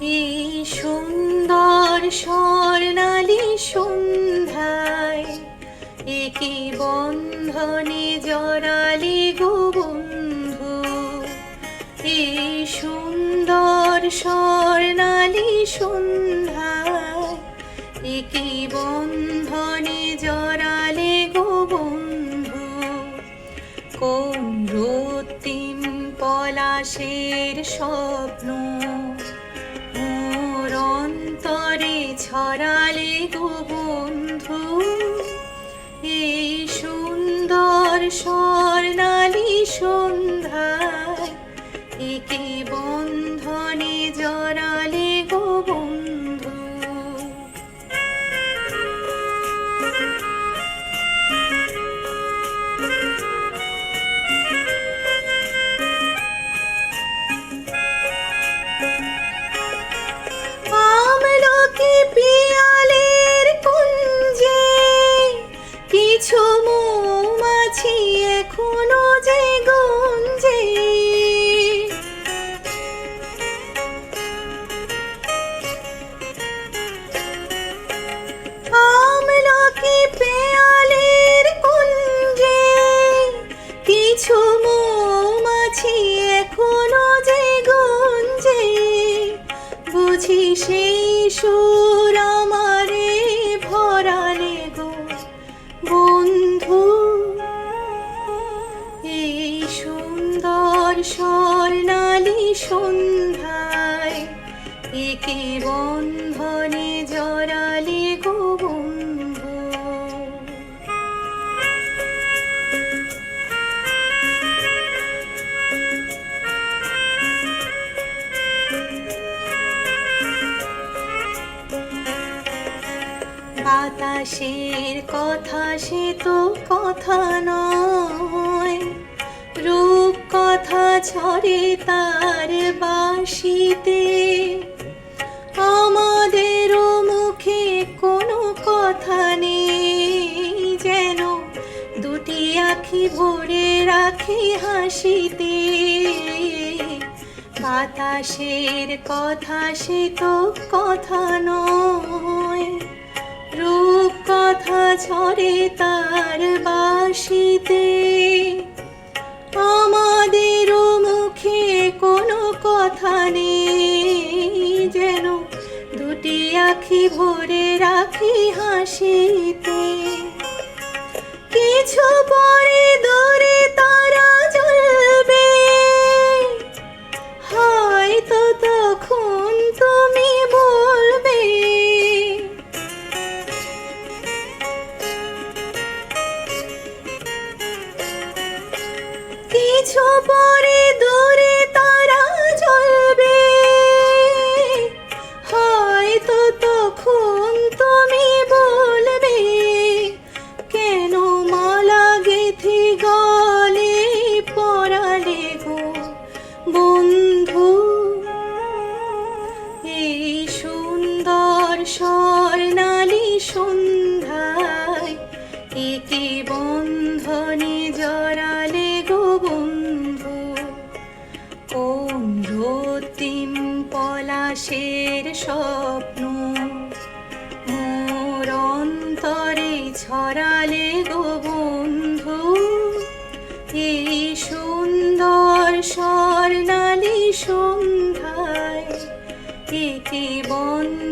এই সুন্দর স্বর্ণালী সন্ধ্যায়, একে বন্ধনে জড়ালি গোবন্ধু এই সুন্দর স্বর্ণালী সন্ধ্যায়, একে বন্ধনে জড়ালে গোবন্ধু কোন রতিম পলাশের স্বপ্ন অন্তরে ছড়ালে গো বন্ধু এই সুন্দর স্বর্ণালী সন্ধ্যায় একে বন্ধনে একে বন্ধনে জড়ালে গো বাতাসের কথা সে তো কথা নয়। রূপ কথা ছড়ে তার বাসিতে আখি ভরে রাখি হাসিতে। বাতাসের কথা সে তো কথা নয়। রূপ কথা ছড়ে তার বাসিতে। আমাদের মুখে কোনো কথা নেই, যেন দুটি আখি ভরে রাখি হাসিতে। কিছু পরে দূরে তারা জ্বলবে হয়তো তখন তুমি বলবে কিছু পরে আকাশের স্বপ্ন। মরন্তরে অন্তরে ছড়ালে গো বন্ধু এই সুন্দর স্বর্ণালী সন্ধ্যায় একে বন্ধু